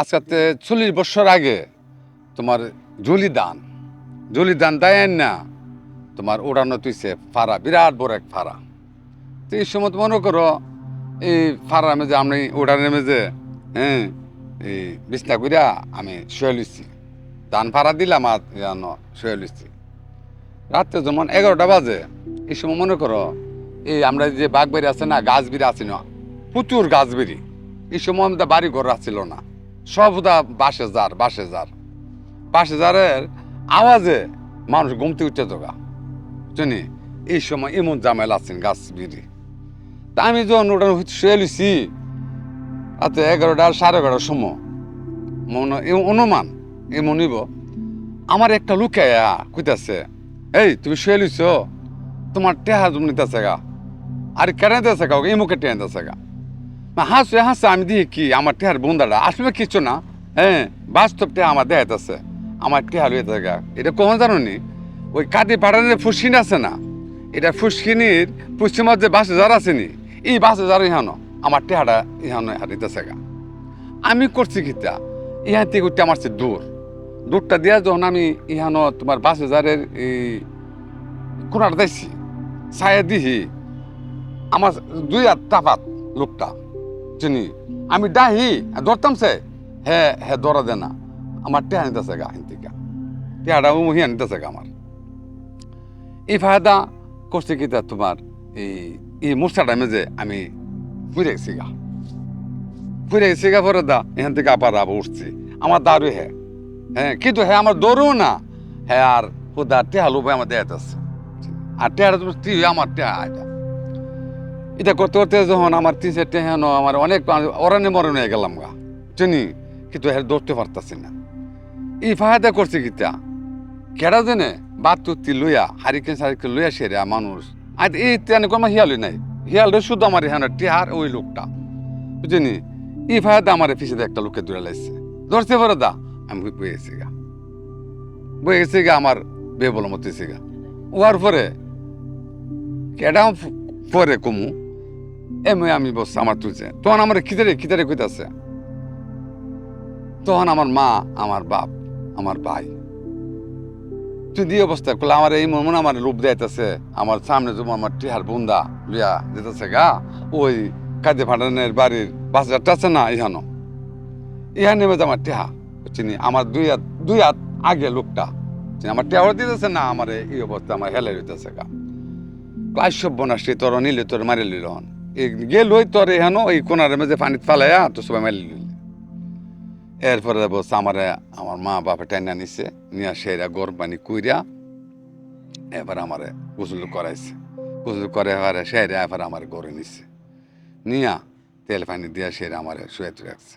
আজকে চল্লিশ বছর আগে তোমার জলি দান জলি দান দেয় না, তোমার ওড়ানো তুইছে ফাড়া বিরাট বড় এক ফাড়া তো এই সময় মনে করো, এই ফাড়ার মেজে আমি ওড়ানের মেজে হ্যাঁ এই বিছনা করিয়া আমি শুয়ে লইছি। ধান ফাড়া দিলাম আর শুয়ে লইছি। রাত্রে যেমন এগারোটা বাজে, এই সময় মনে করো, এই আমরা যে বাঘবেরি আছে না গাছ বিড়ি আছে না, প্রচুর গাছ বিড়ি এই সময় আমাদের বাড়ি ঘর আসছিল না। সব দা বাসে যার বাসে যার। বাসে যারের আওয়াজে মানুষ ঘুমতে উঠতে জোগা জানি, এই সময় এমন জামেলা আছেন গাছ বিড়ি। তা আমি যখন ওটা শুয়ে লুছি রাতে এগারোটা, সাড়ে এগারোটার সময়, মনে এ অনুমান, এমন নিব আমার একটা লুকাইয়া কইতাছে, এই, তুমি শুয়ে তোমার টেহা তুমি নিতেছে গা। আর কেন দিতেছে গা এই মুখে টেনে দিতেছে গা? হাসে হাসে, আমি দিই কি, আমার টেহার বন্ধাটা আসলে কিছু না? হ্যাঁ বাস্তব টেহা আমার দেখাইতেছে আমার টেহা লুয়ে গা এটা কখন জানো নি ওই কাটি পাড়ানের ফুসকিন আছে না? এটা ফুসকিনির পশ্চিমত যে বাসে যার আছে নি, এই বাসে যার ইহানো, আমার টেহাটা ইহানো হারিতেছে গা। আমি করছি কিতা ইহান থেকে উঠতে আমার সে দূর। দূরটা দিয়া যখন আমি ইহানো তোমার বাস হাজারের এই কোনার দেখছি ছায়া দিহি, আমার দুই হাত তাপাত লোকটা। চিনি আমি ডাহি ধরতাম সে। হে হে দরা দে না। আমার টেহা নিতেছে গা হিন থেকে। টেহাটা মুহিয়া নিতেছে গা আমার। এই ফায়দা করছে কি তা তোমার এই এই মূর্ছাটা মেজে আমি ফুরে গেছি গা। ফুরে গেছি গা পরে দা, এখান থেকে আবার আবার উঠছি। আমার দারু হে। হ্যাঁ কিন্তু হ্যাঁ আমার দৌড়ও না। হ্যাঁ আর হুদা টেহা লোভাই আমার দেয়াতে আর টেহাটা তুমি আমার টেহা এটা। এটা করতে করতে যখন আমার তিন চার টেহা নো আমার অনেক অরণ্য মরণ হয়ে গেলাম গা। চিনি? কিন্তু হ্যাঁ দৌড়তে পারতাছি না। এই ফায়দা করছে কিতা? কেডা জেনে? বাত তুত্তি লইয়া, হারিকেন সারিকেন লইয়া সেরে মানুষ। আজ এই তেনে কোনো হিয়ালই নাই। হিয়ালটা শুধু আমার এখানে টেহার ওই লোকটা। বুঝিনি? এই ফায়দা আমার পিছিয়ে একটা লোককে দূরে লাগছে ধরতে পারে দা, আমি বয়ে গেছি গা। বয়ে গেছি গা, আমার বে বলো মতো গা। ওয়ার পরে, কেডা পরে কমু? এমনি আমি বস, আমার তুলছে তখন আমার খিদারে খিদারে কইতাছে। তখন আমার মা, আমার বাপ, আমার ভাই। তুই দিয়ে অবস্থা করলে আমার এই মন আমার লোভ দেয়তেছে আমার সামনে যেমন আমার টিহার বুন্দা লিয়া যেতেছে গা, ওই কাজে ভান্ডানের বাড়ির বাজারটা আছে না ইহানো? ইহা নেমে আমার টিহা, চিনি আমার দুই হাত দুই হাত আগে লোকটা। চিনি আমার টেহাও দিতেছে না, আমার এই অবস্থা আমার হেলে হইতেছে গা। ক্লাস সব বনাসটি তোর নিলে তোর মারি লিল হন। গেল ওই তোর এখন ওই কোনার মাঝে পানি ফালাইয়া তো সবাই মারি লইল এরপরে বলছে আমারে আমার মা বাপে টাইনা নিছে, নিয়ে সেরা গরম পানি কুইরা এবার আমারে গোসল করাইছে। গোসল করে এবারে সেরা এবার আমার গড়ে নিছে। নিয়া তেল পানি দিয়া সেরা আমার শুয়ে রাখছে।